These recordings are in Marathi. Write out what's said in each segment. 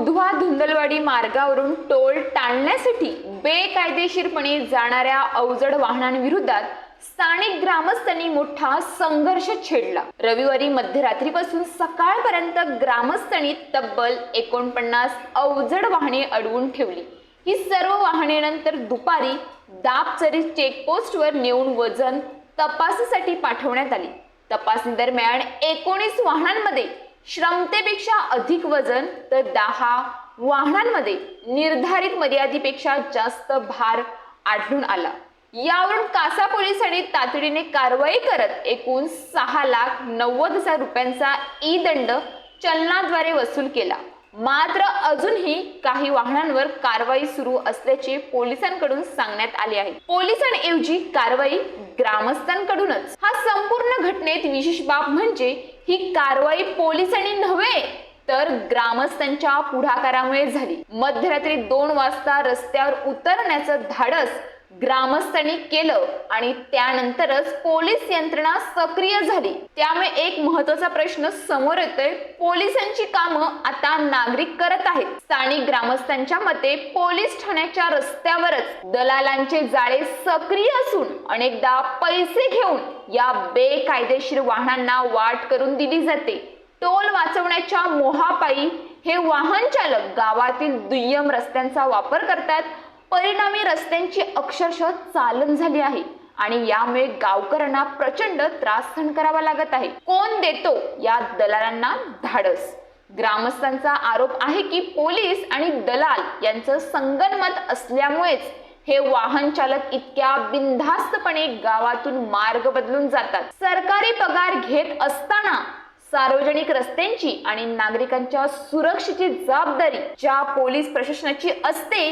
उधवा धुंदलवाडी मार्गावरून टोल टाळण्यासाठी बेकायदेशीरपणे जाणाऱ्या अवजड वाहनांविरोधात स्थानिक ग्रामस्थांनी मोठा संघर्ष छेडला. रविवारी मध्यरात्रीपासून सकाळपर्यंत ग्रामस्थांनी तब्बल एकोणपन्नास अवजड वाहने अडवून ठेवली. ही सर्व वाहने नंतर दुपारी दापचरी चेकपोस्टवर नेऊन वजन तपासासाठी पाठवण्यात आली. तपासणी दरम्यान एकोणीस वाहनांमध्ये क्षमतेपेक्षा अधिक वजन तर दहा वाहनांमध्ये निर्धारित मर्यादेपेक्षा जास्त भार आढळून आला. यावरून कासा पोलिसांनी तातडीने कारवाई करत एकूण सहा लाख नव्वद हजार रुपयांचा ई दंड चलनाद्वारे वसूल केला. मात्र अजूनही काही वाहनांवर कारवाई सुरू असल्याचे पोलिसांकडून सांगण्यात आले आहे. पोलिसांऐवजी कारवाई ग्रामस्थांकडूनच. हा संपूर्ण घटनेत विशेष बाब म्हणजे ही कारवाई पोलिसांनी नव्हे तर ग्रामस्थांच्या पुढाकारामुळे झाली. मध्यरात्री दोन वाजता रस्त्यावर उतरण्याचं धाडस ग्रामस्थांनी केलं आणि त्यानंतरच पोलीस यंत्रणा सक्रिय झाली. त्यामुळे एक महत्त्वाचा प्रश्न समोर येतोय. पोलिसांची कामं आता नागरिक करत आहेत. स्थानिक ग्रामस्थांच्या मते पोलीस ठाण्याच्या रस्त्यावरच दलालांचे जाळे सक्रिय असून अनेकदा पैसे घेऊन या बेकायदेशीर वाहनांना वाट करून दिली जाते. टोल वाचवण्याच्या मोहापायी हे वाहन चालक गावातील दुय्यम रस्त्यांचा वापर करतात परिणामी रस्त्यांची अक्षरशः चालन झाली आहे. आणि यामुळे गावकऱ्यांना प्रचंड त्रास सहन करावा लागत आहे. कोण देतो या दलालांना धाडस? ग्रामस्थांचा आरोप आहे की पोलीस आणि दलाल यांचं संगनमत असल्यामुळेच हे वाहन चालक इतक्या बिनधास्तपणे गावातून मार्ग बदलून जातात. सरकारी पगार घेत असताना सार्वजनिक रस्त्यांची आणि नागरिकांच्या सुरक्षेची जबाबदारी ज्या पोलीस प्रशासनाची असते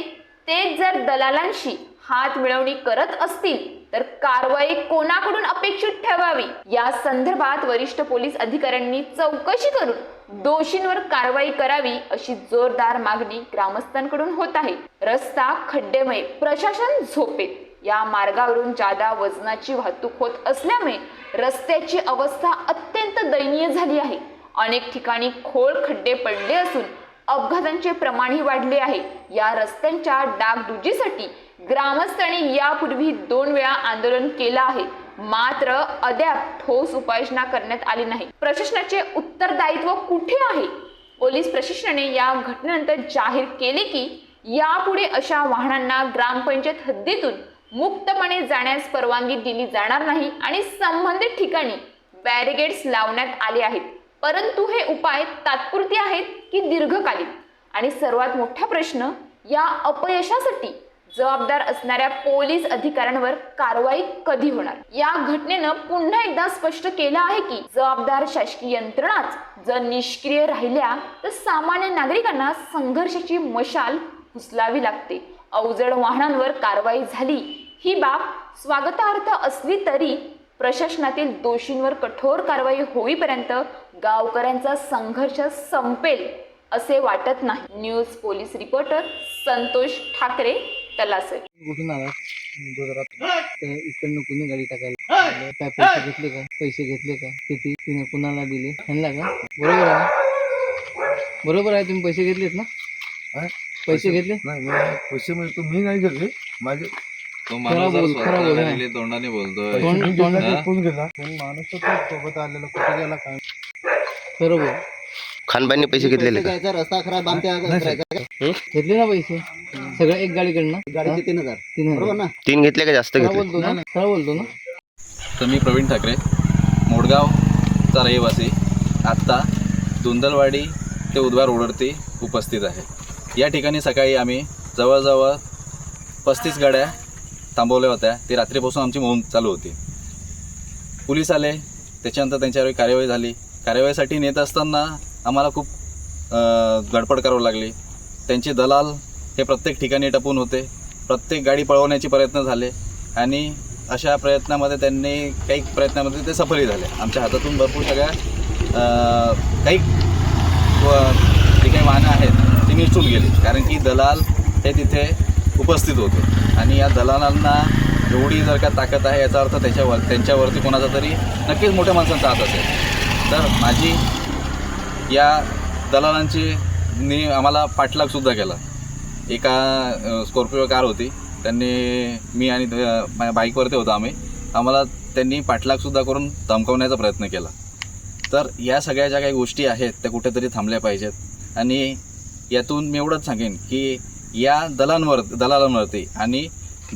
तेच जर दलालांशी हात मिळवणी करत असतील तर कारवाई कोणाकडून अपेक्षित ठेवावी? या संदर्भात वरिष्ठ पोलीस अधिकाऱ्यांनी चौकशी करून दोषींवर कारवाई करावी अशी जोरदार मागणी ग्रामस्थांकडून होत आहे. रस्ता खड्डेमय प्रशासन झोपेत. या मार्गावरून जादा वजनाची वाहतूक होत असल्यामुळे रस्त्याची अवस्था अत्यंत दयनीय झाली आहे. अनेक ठिकाणी खोल खड्डे पडले असून अपघातांचे प्रमाणही वाढले आहे. या रस्त्यांच्या डागडुजीसाठी ग्रामस्थांनी यापूर्वी दोन वेळा आंदोलन केलं आहे. मात्र अद्याप ठोस उपाययोजना करण्यात आली नाही. प्रशासनाचे उत्तरदायित्व कुठे आहे? पोलीस प्रशासनाने या घटनेनंतर जाहीर केले की यापुढे अशा वाहनांना ग्रामपंचायत हद्दीतून मुक्तपणे जाण्यास परवानगी दिली जाणार नाही आणि संबंधित ठिकाणी बॅरिगेड्स लावण्यात आले आहेत. परंतु हे उपाय तात्पुरते आहेत की दीर्घकालीन? आणि सर्वात मोठा प्रश्न या अपयशासाठी जबाबदार असणाऱ्या पोलीस अधिकाऱ्यांवर कारवाई कधी होणार? या घटनेनं पुन्हा एकदा स्पष्ट केलं आहे की जबाबदार शासकीय यंत्रणाच जर निष्क्रिय राहिल्या तर सामान्य नागरिकांना संघर्षाची मशाल उचलावी लागते. अवजड वाहनांवर कारवाई झाली ही बाब स्वागतार्थ असली तरी प्रशासनातील दोषींवर कठोर कारवाई होईपर्यंत गावकऱ्यांचा संघर्ष संपेल असे वाटत नाही. News police reporter Santosh Thakare Talasar. कुठून आला. गुजरात तर इकडनं कुणी गाडी टाकायला? काय पैसे घेतले का? पैसे घेतले का? किती? तिने कुणाला दिले? ह्यांना का? बरोबर आहे बरोबर आहे तुम्ही पैसे घेतलेत ना? पैसे घेतले? नाही मी पैसे म्हणजे मी नाही घेतले. माझे तो खरा माणूस जर बोल, खरा बोल, स्वतः हा. दिले तोंडाने बोलतोय. पैसे तोंड- मी घेतले, तोंडात- तो कोण गेला कोण माणूस होता सोबत आलेला कुठे गेला काय? बरोबर खानबाईंनी पैसे घेतलेले का? रस्ता खराब आमच्या नाही, करायचा घेतले ना पैसे? सगळं एक गाडीकडनं. गाडीचे तीन हजार. तीन बरोबर हजार ना? तीन घेतले का जास्त खरा घेतले? बोलतो ना? खरा बोलतो ना? तर मी प्रवीण ठाकरे मोडगावचा रहिवासी. आत्ता धुंदलवाडी ते उद्वा रोडवरती उपस्थित आहे. या ठिकाणी सकाळी आम्ही जवळजवळ पस्तीस गाड्या थांबवल्या होत्या. ते रात्रीपासून आमची मोहीम चालू होती. पोलीस आले. त्याच्यानंतर त्यांच्यावर कार्यवाही झाली. कार्यवाहीसाठी नेत असताना आम्हाला खूप गडबड करावी लागली. त्यांचे दलाल हे प्रत्येक ठिकाणी टपून होते. प्रत्येक गाडी पळवण्याचे प्रयत्न झाले आणि अशा प्रयत्नामध्ये त्यांनी काही प्रयत्नामध्ये ते सफलही झाले. आमच्या हातातून भरपूर सगळ्या काही जी काही वाहनं आहेत ती निसटून गेली. कारण की दलाल हे तिथे उपस्थित होते. आणि या दलालांना एवढी जर का ताकद आहे याचा अर्थ त्याच्यावर त्यांच्यावरती कोणाचा तरी नक्कीच मोठ्या माणसांचा हात असेल. तर माझी या दलालांची नी आम्हाला पाठलागसुद्धा केला. एका स्कॉर्पिओ कार होती. त्यांनी मी आणि माझ्या बाईकवरती होतो आम्ही. आम्हाला त्यांनी पाठलागसुद्धा करून धमकवण्याचा प्रयत्न केला. तर या सगळ्या ज्या काही गोष्टी आहेत त्या कुठेतरी थांबल्या पाहिजेत. आणि यातून मी एवढंच सांगेन की या दलांवर दलालांवरती आणि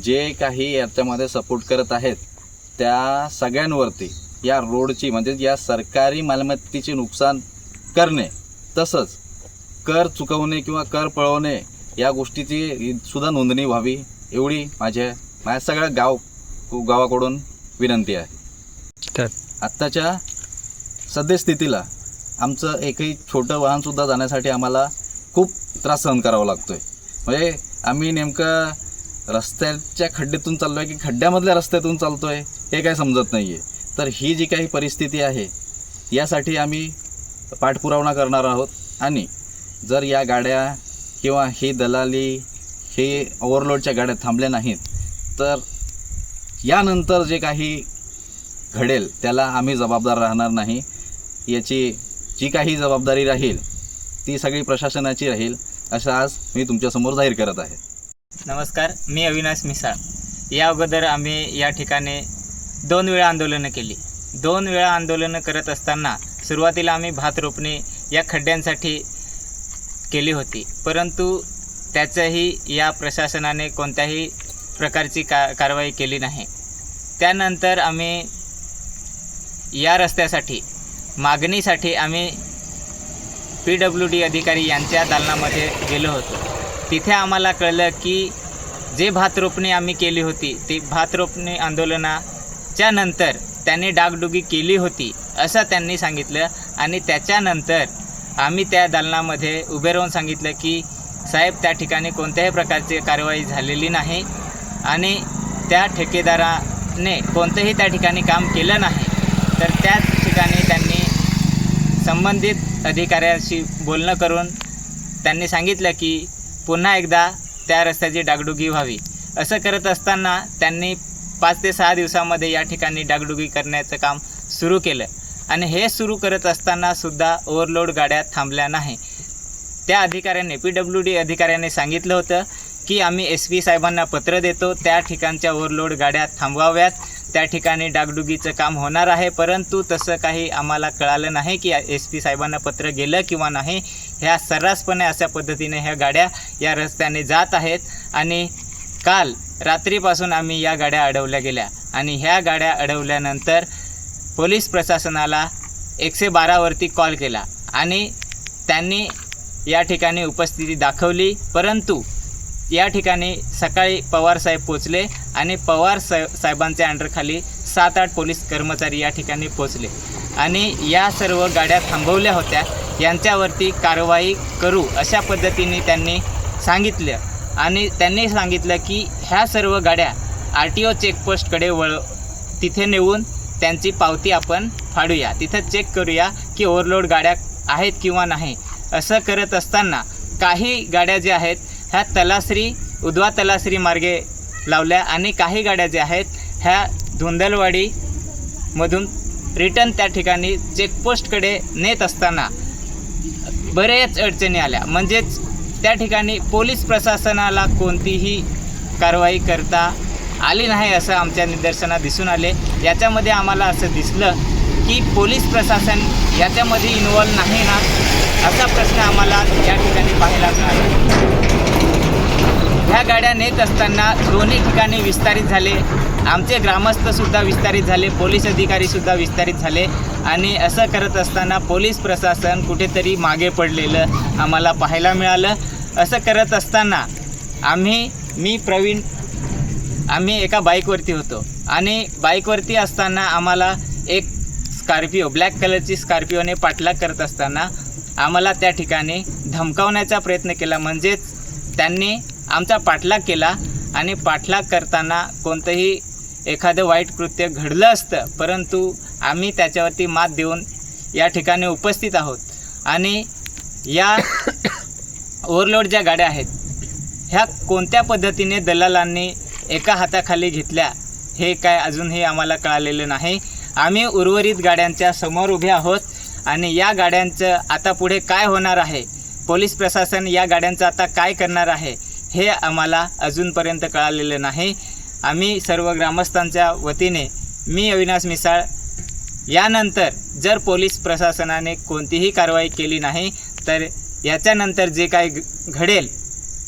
जे काही याच्यामध्ये सपोर्ट करत आहेत त्या सगळ्यांवरती या रोडची म्हणजे या सरकारी मालमत्तेचे नुकसान करणे तसंच कर चुकवणे किंवा कर पळवणे या गोष्टीची सुद्धा नोंदणी व्हावी एवढी माझ्या माझ्या सगळ्या गाव गावाकडून विनंती आहे. तर? आत्ताच्या सद्यस्थितीला आमचं एकही छोटं वाहनसुद्धा जाण्यासाठी आम्हाला खूप त्रास सहन करावा लागतो आहे म्हणजे आम्ही नेमकं रस्त्याच्या खड्ड्यातून चाललो आहे की खड्ड्यामधल्या रस्त्यातून चालतो आहे हे काय समजत नाही आहे तर ही जी काही परिस्थिती आहे यासाठी आम्ही पाठपुरावा करणार आहोत. आणि जर या गाड्या किंवा ही दलाली हे ओव्हरलोडच्या गाड्या थांबल्या नाहीत तर यानंतर जे काही घडेल त्याला आम्ही जबाबदार राहणार नाही. याची जी काही जबाबदारी राहील ती सगळी प्रशासनाची राहील. असं आज मी तुमच्यासमोर जाहीर करत आहे. नमस्कार मी अविनाश मिसाळ. या अगोदर आम्ही या ठिकाणी दोन वेळा आंदोलनं केली. दोन वेळा आंदोलनं करत असताना सुरुवातीला आम्ही भात रोपणे या खड्ड्यांसाठी केली होती. परंतु त्याचंही या प्रशासनाने कोणत्याही प्रकारची का कारवाई केली नाही. त्यानंतर आम्ही या रस्त्यासाठी मागणीसाठी आम्ही पी डब्ल्यू डी अधिकारी यांच्या दालनामध्ये गेलो होतो. तिथे आम्हाला कळलं की जे भात रोपणी आम्ही केली होती ती भात रोपणी आंदोलनाच्या नंतर त्यांनी डागडुगी केली होती असं त्यांनी सांगितलं आणि त्याच्यानंतर आम्ही त्या दालनामध्ये उभे राहून सांगितलं की साहेब त्या ठिकाणी कोणत्याही प्रकारची कारवाई झालेली नाही आणि त्या ठेकेदाराने कोणतंही त्या ठिकाणी काम केलं नाही. तर त्याच ठिकाणी त्यांनी संबंधित अधिकाऱ्याशी बोलणं करून त्यांनी सांगितलं की पुन्हा एकदा त्या रस्त्याची डागडुगी व्हावी. असं करत असताना त्यांनी पाच ते सहा दिवसामध्ये या ठिकाणी डागडुगी करण्याचं काम सुरू केलं. आणि हे सुरू करत असताना सुद्धा ओव्हरलोड गाड्या थांबल्या नाही. त्या अधिकाऱ्याने पी डब्ल्यू डी अधिकाऱ्याने सांगितलं होतं की आम्ही एस पी साहेबांना पत्र देतो त्या ठिकाणच्या ओव्हरलोड गाड्या थांबवाव्यात. त्या ठिकाणी डागडुगीचं काम होणार आहे परंतु तसं काही आम्हाला कळालं नाही की एस पी साहेबांना पत्र गेलं किंवा नाही. ह्या सर्रासपणे अशा पद्धतीने ह्या गाड्या या रस्त्याने जात आहेत आणि काल रात्रीपासून आम्ही या गाड्या अडवल्या गेल्या आणि ह्या गाड्या अडवल्यानंतर पोलीस प्रशासनाला एकशे बारावरती कॉल केला आणि त्यांनी या ठिकाणी उपस्थिती दाखवली परंतु या ठिकाणी सकाळी पवार साहेब पोचले आणि पवार साहेब साहेबांच्या अंडरखाली सात आठ पोलीस कर्मचारी या ठिकाणी पोचले आणि या सर्व गाड्या थांबवल्या होत्या. यांच्यावरती कारवाई करू अशा पद्धतीने त्यांनी सांगितलं. आणि त्यांनी सांगितलं की ह्या सर्व गाड्या आर टी ओ चेकपोस्टकडे वळ तिथे नेऊन त्यांची पावती आपण फाडूया. तिथं चेक करूया की ओव्हरलोड गाड्या आहेत किंवा नाही. असं करत असताना काही गाड्या ज्या आहेत ह्या तलासरी उद्वा तलासरी मार्गे लावल्या आणि काही गाड्या ज्या आहेत ह्या धुंदलवाडीमधून रिटर्न त्या ठिकाणी चेकपोस्टकडे नेत असताना बरेच अडचणी आल्या. म्हणजेच त्या ठिकाणी पोलीस प्रशासनाला कोणतीही कारवाई करता आली नाही असं आमच्या निदर्शनात दिसून आले. याच्यामध्ये आम्हाला असं दिसलं की पोलीस प्रशासन याच्यामध्ये इन्वॉल्व नाही ना असा प्रश्न आम्हाला या ठिकाणी पाहायला मिळाला. ह्या गाड्या नेत असताना दोन्ही ठिकाणी विस्तारित झाले. आमचे ग्रामस्थसुद्धा विस्तारित झाले पोलीस अधिकारीसुद्धा विस्तारित झाले आणि असं करत असताना पोलीस प्रशासन कुठेतरी मागे पडलेलं आम्हाला पाहायला मिळालं. असं करत असताना आम्ही मी प्रवीण आम्ही एका बाईकवरती होतो आणि बाईकवरती असताना आम्हाला एक स्कॉर्पिओ ब्लॅक कलरची स्कॉर्पिओने पाठलाग करत असताना आम्हाला त्या ठिकाणी धमकावण्याचा प्रयत्न केला. म्हणजेच त्यांनी आमचा पाठलाग केला आणि पाठलाग करताना कोणतंही एखादं वाईट कृत्य घडलं असतं परंतु आम्ही त्याच्यावरती मात देऊन या ठिकाणी उपस्थित आहोत. आणि या ओव्हरलोड ज्या गाड्या आहेत ह्या कोणत्या पद्धतीने दलालांनी एका हाताखाली घेतल्या हे काय अजूनही आम्हाला कळालेलं नाही. आम्ही उर्वरित गाड्यांच्या समोर उभे आहोत आणि या गाड्यांचं आता पुढे काय होणार आहे? पोलीस प्रशासन या गाड्यांचं आता काय करणार आहे? हे आम्हाला अजूनपर्यंत कळालेलं नाही. आम्ही सर्व ग्रामस्थांच्या वतीने मी अविनाश मिसाळ यानंतर जर पोलीस प्रशासनाने कोणतीही कारवाई केली नाही तर याच्यानंतर जे काय घ- घडेल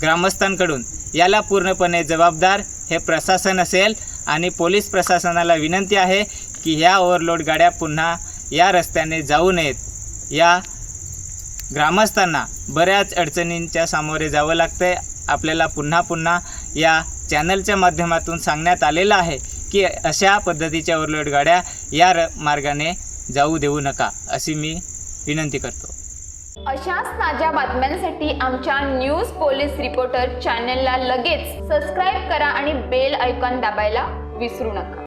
ग्रामस्थांकडून याला पूर्णपणे जबाबदार हे प्रशासन असेल आणि पोलीस प्रशासनाला विनंती आहे की ह्या ओव्हरलोड गाड्या पुन्हा या रस्त्याने जाऊ नयेत. या ग्रामस्थांना बऱ्याच अडचणींच्या सामोरे जावं लागतं आपल्याला पुन्हा पुन्हा या चॅनलच्या माध्यमातून सांगण्यात आलेलं आहे की अशा पद्धतीच्या ओरलोड गाड्या या र मार्गाने जाऊ देऊ नका अशी मी विनंती करतो. अशाच ताज्या बातम्यांसाठी आमच्या न्यूज पोलीस रिपोर्टर चॅनलला लगेच सबस्क्राईब करा आणि बेल ऐकॉन दाबायला विसरू नका.